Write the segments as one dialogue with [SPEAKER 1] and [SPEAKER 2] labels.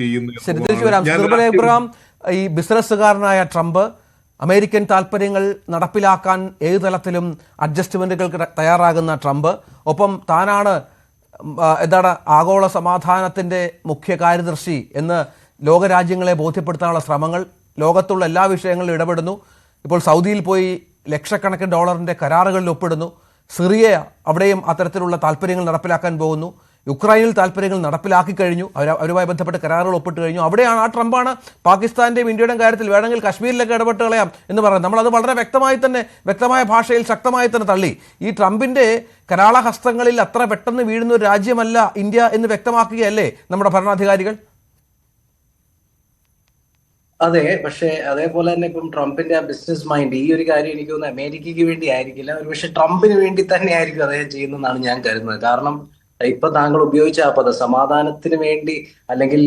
[SPEAKER 1] ചെയ്യുന്നു
[SPEAKER 2] എബ്രഹാം ഈ ബിസിനസ്സുകാരനായ Trump American താല്പര്യങ്ങൾ നടപ്പിലാക്കാൻ ഏത് തലത്തിലും അഡ്ജസ്റ്റ്മെന്റുകൾക്ക് ത- തയ്യാറാകുന്ന ട്രംപ്. ഒപ്പം താനാണ് എന്താണ് ആഗോള സമാധാനത്തിന്റെ മുഖ്യ കാര്യദർശി എന്ന് ലോകരാജ്യങ്ങളെ ബോധ്യപ്പെടുത്താനുള്ള ശ്രമങ്ങൾ ലോകത്തുള്ള എല്ലാ വിഷയങ്ങളിലും ഇടപെടുന്നു. ഇപ്പോൾ സൗദിയിൽ പോയി ലക്ഷക്കണക്കിന് ഡോളറിന്റെ കരാറുകളിൽ ഒപ്പിടുന്നു. സിറിയ അവിടെയും അത്തരത്തിലുള്ള താല്പര്യങ്ങൾ നടപ്പിലാക്കാൻ പോകുന്നു. യുക്രൈനിൽ താല്പര്യങ്ങൾ നടപ്പിലാക്കി കഴിഞ്ഞു. അവർ അവരുമായി ബന്ധപ്പെട്ട് കരാറുകൾ ഒപ്പിട്ട് കഴിഞ്ഞു. അവിടെയാണ് ആ ട്രംപാണ് പാകിസ്ഥാന്റെയും ഇന്ത്യയുടെയും കാര്യത്തിൽ വേണമെങ്കിൽ കശ്മീരിലൊക്കെ ഇടപെട്ട് കളയാം എന്ന് പറയുന്നത്. നമ്മളത് വളരെ വ്യക്തമായി തന്നെ വ്യക്തമായ ഭാഷയിൽ ശക്തമായി തന്നെ തള്ളി. ഈ ട്രംപിന്റെ കരാളഹസ്തങ്ങളിൽ അത്ര പെട്ടെന്ന് വീഴുന്ന ഒരു രാജ്യമല്ല ഇന്ത്യ എന്ന് വ്യക്തമാക്കുകയല്ലേ നമ്മുടെ ഭരണാധികാരികൾ?
[SPEAKER 3] അതെ പക്ഷെ അതേപോലെ തന്നെ ഇപ്പം ട്രംപിന്റെ ആ ബിസിനസ് മൈൻഡ് ഈ ഒരു കാര്യം എനിക്ക് തോന്നുന്നു അമേരിക്കയ്ക്ക് വേണ്ടി ആയിരിക്കില്ല. ഒരു പക്ഷെ ട്രംപിന് വേണ്ടി തന്നെ ആയിരിക്കും അദ്ദേഹം ചെയ്യുന്നതെന്നാണ് ഞാൻ കരുതുന്നത്. കാരണം ഇപ്പൊ താങ്കൾ ഉപയോഗിച്ച ആ പദം സമാധാനത്തിന് വേണ്ടി അല്ലെങ്കിൽ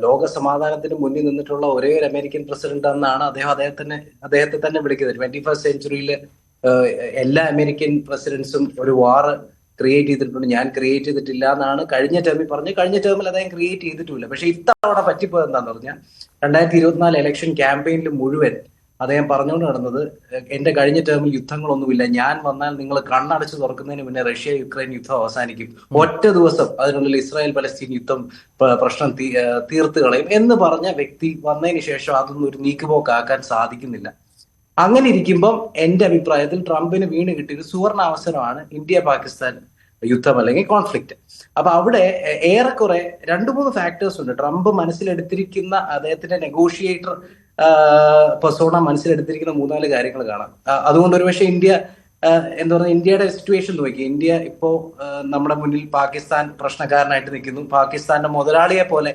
[SPEAKER 3] ലോക സമാധാനത്തിന് മുന്നിൽ നിന്നിട്ടുള്ള ഒരേ ഒരു അമേരിക്കൻ പ്രസിഡന്റ് എന്നാണ് അദ്ദേഹം അദ്ദേഹത്തിന് അദ്ദേഹത്തെ തന്നെ വിളിക്കുന്നത്. ട്വന്റി ഫസ്റ്റ് സെഞ്ചുറിയിൽ എല്ലാ അമേരിക്കൻ പ്രസിഡന്റ്സും ഒരു വാർ ക്രിയേറ്റ് ചെയ്തിട്ടുണ്ട്. ഞാൻ ക്രിയേറ്റ് ചെയ്തിട്ടില്ല എന്നാണ് കഴിഞ്ഞ ടേമിൽ പറഞ്ഞു കഴിഞ്ഞ ടേമിൽ അദ്ദേഹം ക്രിയേറ്റ് ചെയ്തിട്ടില്ല പക്ഷെ ഇത്തവണ പറ്റിപ്പോയത് എന്താന്ന് പറഞ്ഞാൽ രണ്ടായിരത്തി ഇരുപത്തിനാല് ഇലക്ഷൻ ക്യാമ്പയിനിൽ മുഴുവൻ അദ്ദേഹം പറഞ്ഞുകൊണ്ട് നടന്നത് "എ- എന്റെ കഴിഞ്ഞ ടേമിൽ യുദ്ധങ്ങളൊന്നുമില്ല. ഞാൻ വന്നാൽ നിങ്ങൾ കണ്ണടച്ച് തുറക്കുന്നതിന് മുന്നേ റഷ്യ യുക്രൈൻ യുദ്ധം അവസാനിക്കും. ഒറ്റ ദിവസം അതിനുള്ളിൽ ഇസ്രായേൽ പലസ്തീൻ യുദ്ധം പ്രശ്നം തീർത്തു കളയും. എന്ന് പറഞ്ഞ വ്യക്തി വന്നതിന് ശേഷം അതൊന്നും ഒരു നീക്കുപോക്കാക്കാൻ സാധിക്കുന്നില്ല. അങ്ങനെ ഇരിക്കുമ്പം എന്റെ അഭിപ്രായത്തിൽ ട്രംപിന് വീണ് കിട്ടിയൊരു സുവർണ അവസരമാണ് ഇന്ത്യ പാകിസ്ഥാൻ യുദ്ധം അല്ലെങ്കിൽ കോൺഫ്ലിക്റ്റ്. അപ്പൊ അവിടെ ഏറെക്കുറെ രണ്ടു മൂന്ന് ഫാക്ടേഴ്സ് ഉണ്ട്. ട്രംപ് മനസ്സിലെടുത്തിരിക്കുന്ന അദ്ദേഹത്തിന്റെ നെഗോഷിയേറ്റർ പെർസോണ മനസ്സിലെടുത്തിരിക്കുന്ന മൂന്നാൽ കാര്യങ്ങൾ കാണാം. അതുകൊണ്ട് ഒരുപക്ഷെ ഇന്ത്യ എന്താ പറയുക ഇന്ത്യയുടെ സിറ്റുവേഷൻ നോക്കി. ഇന്ത്യ ഇപ്പോ നമ്മുടെ മുന്നിൽ പാകിസ്ഥാൻ പ്രശ്നക്കാരനായിട്ട് നിൽക്കുന്നു. പാകിസ്ഥാന്റെ മുതലാളിയെ പോലെ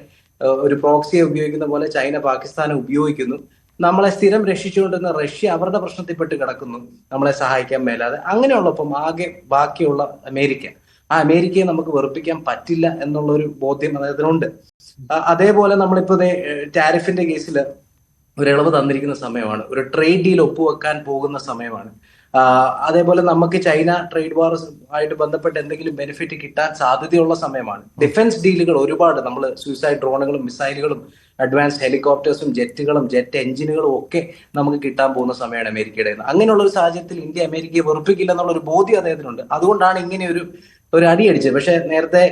[SPEAKER 3] ഒരു പ്രോക്സിയെ ഉപയോഗിക്കുന്ന പോലെ ചൈന പാകിസ്ഥാനെ ഉപയോഗിക്കുന്നു. നമ്മളെ സ്ഥിരം രക്ഷിച്ചുകൊണ്ടിരുന്ന റഷ്യ അവരുടെ പ്രശ്നത്തിൽപ്പെട്ട് കിടക്കുന്നു. നമ്മളെ സഹായിക്കാൻ മേലാതെ. അങ്ങനെയുള്ളപ്പം ആകെ ബാക്കിയുള്ള അമേരിക്ക. ആ അമേരിക്കയെ നമുക്ക് വെറുപ്പിക്കാൻ പറ്റില്ല എന്നുള്ള ഒരു ബോധ്യം അദ്ദേഹത്തിനുണ്ട് അതേപോലെ നമ്മളിപ്പോ ടാരിഫിന്റെ കേസിൽ ഒരു ഇളവ് തന്നിരിക്കുന്ന സമയമാണ്. ഒരു ട്രേഡ് ഡീൽ ഒപ്പുവെക്കാൻ പോകുന്ന സമയമാണ്. അതേപോലെ നമുക്ക് ചൈന ട്രേഡ് വാർ ആയിട്ട് ബന്ധപ്പെട്ട് എന്തെങ്കിലും ബെനിഫിറ്റ് കിട്ടാൻ സാധ്യതയുള്ള സമയമാണ്. ഡിഫൻസ് ഡീലുകൾ ഒരുപാട്. നമ്മൾ സൂയിസൈഡ് ഡ്രോണുകളും മിസൈലുകളും അഡ്വാൻസ് ഹെലികോപ്റ്റേഴ്സും ജെറ്റുകളും ജെറ്റ് എഞ്ചിനുകളും ഒക്കെ നമുക്ക് കിട്ടാൻ പോകുന്ന സമയമാണ് അമേരിക്കയുടെ അങ്ങനെയുള്ള ഒരു സാഹചര്യത്തിൽ ഇന്ത്യ അമേരിക്കയെ വെറുപ്പിക്കില്ല എന്നുള്ള ഒരു ബോധ്യം അദ്ദേഹത്തിനുണ്ട്. അതുകൊണ്ടാണ് ഇങ്ങനെ ഒരു ഒരു അടി അടിച്ചത്. പക്ഷെ നേരത്തെ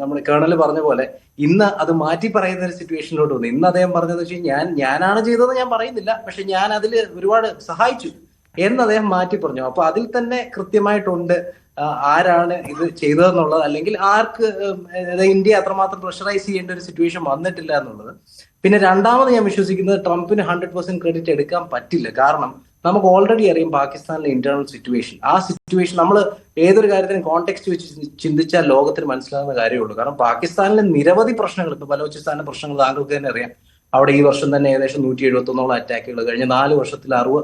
[SPEAKER 3] നമ്മൾ കേണൽ പറഞ്ഞ പോലെ ഇന്ന് അത് മാറ്റി പറയുന്ന ഒരു സിറ്റുവേഷനിലോട്ട് വന്നു. ഇന്ന് അദ്ദേഹം പറഞ്ഞതെന്ന് വെച്ചാൽ ഞാൻ ഞാനാണ് ചെയ്തതെന്ന് ഞാൻ പറയുന്നില്ല. പക്ഷെ ഞാൻ അതിൽ ഒരുപാട് സഹായിച്ചു. എന്ന് അദ്ദേഹം മാറ്റി പറഞ്ഞു. അപ്പൊ അതിൽ തന്നെ കൃത്യമായിട്ടുണ്ട് ആരാണ് ഇത് ചെയ്തതെന്നുള്ളത്. അല്ലെങ്കിൽ ആർക്ക് ഇന്ത്യ അത്രമാത്രം പ്രഷറൈസ് ചെയ്യേണ്ട ഒരു സിറ്റുവേഷൻ വന്നിട്ടില്ല എന്നുള്ളത്. പിന്നെ രണ്ടാമത് ഞാൻ വിശ്വസിക്കുന്നത് ട്രംപിന് ഹൺഡ്രഡ് പെർസെന്റ് ക്രെഡിറ്റ് എടുക്കാൻ പറ്റില്ല. കാരണം നമുക്ക് ഓൾറെഡി അറിയാം പാകിസ്ഥാനിലെ ഇന്റേണൽ സിറ്റുവേഷൻ ആ സിറ്റുവേഷൻ നമ്മൾ ഏതൊരു കാര്യത്തിനും കോണ്ടെക്സ്റ്റ് വെച്ച് ചിന്തിച്ചാൽ ലോകത്തിന് മനസ്സിലാകുന്ന കാര്യമുള്ളൂ കാരണം പാകിസ്ഥാനിലെ നിരവധി പ്രശ്നങ്ങൾ ഇപ്പൊ ബലോചിസ്ഥാനിലെ പ്രശ്നങ്ങൾ താങ്കൾക്ക് തന്നെ അറിയാം. അവിടെ ഈ വർഷം തന്നെ ഏകദേശം നൂറ്റി എഴുപത്തൊന്നോളം അറ്റാക്കുകൾ കഴിഞ്ഞ നാല് വർഷത്തിൽ അറുപ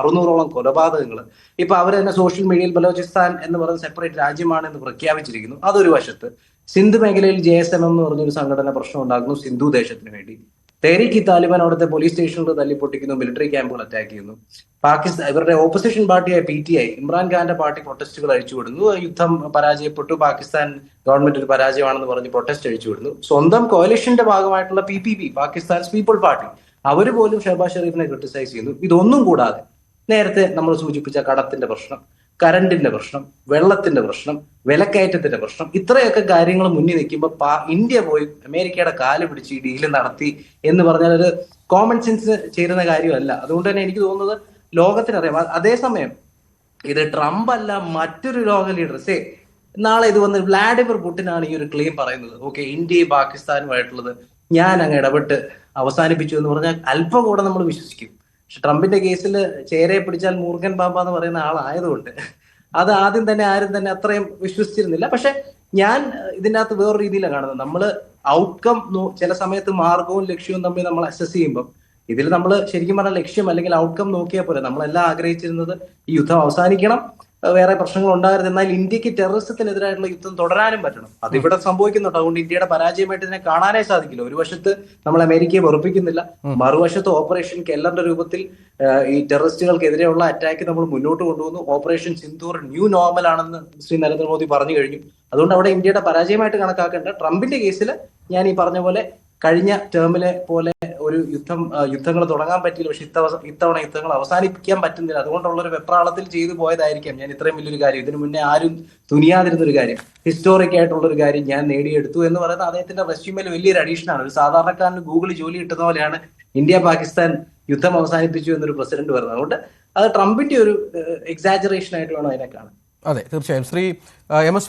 [SPEAKER 3] അറുന്നൂറോളം കൊലപാതകങ്ങൾ. ഇപ്പൊ അവർ തന്നെ സോഷ്യൽ മീഡിയയിൽ ബലോചിസ്ഥാൻ എന്ന് പറയുന്ന സെപ്പറേറ്റ് രാജ്യമാണ് എന്ന് പ്രഖ്യാപിച്ചിരിക്കുന്നു. അതൊരു വശത്ത് സിന്ധു മേഖലയിൽ ജെ എസ് എം എന്ന് പറഞ്ഞൊരു സംഘടന പ്രശ്നം ഉണ്ടാക്കുന്നു സിന്ധു ദേശത്തിന് വേണ്ടി. തെഹ്രീക്ക് താലിബാൻ അവിടുത്തെ പോലീസ് സ്റ്റേഷനുകൾ തല്ലിപ്പൊട്ടിക്കുന്നു മിലിറ്ററി ക്യാമ്പുകൾ അറ്റാക്ക് ചെയ്യുന്നു. പാകിസ്ഥാൻ ഇവരുടെ ഓപ്പോസിഷൻ പാർട്ടിയായ പി ടി ഐ ഇമ്രാൻഖാന്റെ പാർട്ടി പ്രൊട്ടസ്റ്റുകൾ അഴിച്ചുവിടുന്നു യുദ്ധം പരാജയപ്പെട്ടു. പാകിസ്ഥാൻ ഗവൺമെന്റ് ഒരു പരാജയമാണെന്ന് പറഞ്ഞ് പ്രൊട്ടസ്റ്റ് അഴിച്ചുവിടുന്നു സ്വന്തം കോയലിഷന്റെ ഭാഗമായിട്ടുള്ള P P P Pakistan people party അവർ പോലും ഷഹബാസ് ഷെറീഫിനെ ക്രിട്ടിസൈസ് ചെയ്യുന്നു. ഇതൊന്നും കൂടാതെ നേരത്തെ നമ്മൾ സൂചിപ്പിച്ച കടത്തിന്റെ പ്രശ്നം. കറണ്ടിന്റെ പ്രശ്നം വെള്ളത്തിന്റെ പ്രശ്നം വിലക്കയറ്റത്തിന്റെ പ്രശ്നം ഇത്രയൊക്കെ കാര്യങ്ങൾ മുന്നിൽ നിൽക്കുമ്പോൾ ഇന്ത്യ പോയി അമേരിക്കയുടെ കാൽ പിടിച്ച് ഈ ഡീൽ നടത്തി എന്ന് പറഞ്ഞാൽ ഒരു കോമൺ സെൻസ് ചേരുന്ന കാര്യമല്ല. അതുകൊണ്ട് തന്നെ എനിക്ക് തോന്നുന്നത് ലോകത്തിനറിയാം. അതേസമയം ഇത് ട്രംപ് അല്ല മറ്റൊരു ലോക ലീഡർ സേ നാളെ ഇത് വന്ന് വ്ളാഡിമിർ പുടിനാണ് ഈ ഒരു ക്ലെയിം പറയുന്നത്. ഓക്കെ ഇന്ത്യയും പാകിസ്ഥാനുമായിട്ടുള്ളത്. ഞാൻ അങ്ങ് ഇടപെട്ട് അവസാനിപ്പിച്ചു എന്ന് പറഞ്ഞാൽ അല്പം കൂടെ നമ്മൾ വിശ്വസിക്കും. പക്ഷെ ട്രംപിന്റെ കേസിൽ ചേരയെ പിടിച്ചാൽ മൂർഖൻ ബാബ എന്ന് പറയുന്ന ആളായതുകൊണ്ട് അത് ആദ്യം തന്നെ ആരും തന്നെ അത്രയും വിശ്വസിച്ചിരുന്നില്ല. പക്ഷെ ഞാൻ ഇതിനകത്ത് വേറൊരു രീതിയിലാണ് കാണുന്നത്. നമ്മൾ ഔട്ട്കം ചില സമയത്ത് മാർഗവും ലക്ഷ്യവും തമ്മിൽ നമ്മൾ അസസ് ചെയ്യുമ്പോൾ ഇതിൽ നമ്മൾ ശരിക്കും പറഞ്ഞ ലക്ഷ്യം അല്ലെങ്കിൽ ഔട്ട്കം നോക്കിയാൽ പോലെ നമ്മളെല്ലാം ആഗ്രഹിച്ചിരുന്നത് ഈ യുദ്ധം അവസാനിക്കണം. വേറെ പ്രശ്നങ്ങൾ ഉണ്ടാകരുത്. എന്നാൽ ഇന്ത്യയ്ക്ക് ടെററിസത്തിനെതിരായിട്ടുള്ള യുദ്ധം തുടരാനും പറ്റണം. അതിവിടെ സംഭവിക്കുന്നുണ്ട്. അതുകൊണ്ട് ഇന്ത്യയുടെ പരാജയമായിട്ട് ഇതിനെ കാണാനേ സാധിക്കില്ല. ഒരു വശത്ത് നമ്മൾ അമേരിക്കയെ വെറുപ്പിക്കുന്നില്ല. മറുവശത്ത് ഓപ്പറേഷൻ കെല്ലറിന്റെ രൂപത്തിൽ ഈ ടെററിസ്റ്റുകൾക്കെതിരെയുള്ള അറ്റാക്ക് നമ്മൾ മുന്നോട്ട് കൊണ്ടുവന്നു. ഓപ്പറേഷൻ സിന്ധൂർ ന്യൂ നോർമൽ ആണെന്ന് ശ്രീ നരേന്ദ്രമോദി പറഞ്ഞു കഴിഞ്ഞു. അതുകൊണ്ട് അവിടെ ഇന്ത്യയുടെ പരാജയമായിട്ട് കണക്കാക്കേണ്ട ട്രംപിന്റെ കേസിൽ ഞാൻ ഈ പറഞ്ഞ പോലെ കഴിഞ്ഞ ടേമിലെ പോലെ ഒരു യുദ്ധം യുദ്ധങ്ങൾ തുടങ്ങാൻ പറ്റില്ല പക്ഷെ ഇത്തവ ഇത്തവണ യുദ്ധങ്ങൾ അവസാനിപ്പിക്കാൻ പറ്റുന്നില്ല. അതുകൊണ്ടുള്ള ഒരു വെപ്രാളത്തിൽ ചെയ്തു പോയതായിരിക്കാം. ഞാൻ ഇത്രയും വലിയൊരു കാര്യം. ഇതിനു മുന്നേ ആരും തുനിയാതിരുന്ന ഒരു കാര്യം. ഹിസ്റ്റോറിക് ആയിട്ടുള്ള ഒരു കാര്യം ഞാൻ നേടിയെടുത്തു എന്ന് പറയുന്നത് അദ്ദേഹത്തിന്റെ റെസ്യൂമിൽ വലിയൊരു അഡീഷൻ ആണ്. ഒരു സാധാരണക്കാരന് ഗൂഗിൾ ജോലി കിട്ടുന്ന പോലെയാണ് ഇന്ത്യ പാകിസ്ഥാൻ യുദ്ധം അവസാനിപ്പിച്ചു എന്നൊരു പ്രസിഡന്റ് പറഞ്ഞത് അതുകൊണ്ട് അത് ട്രംപിന്റെ ഒരു എക്സാജറേഷൻ ആയിട്ട് വേണം അതിനെ കാണാൻ.
[SPEAKER 2] അതെ തീർച്ചയായും. ശ്രീ എം. എസ്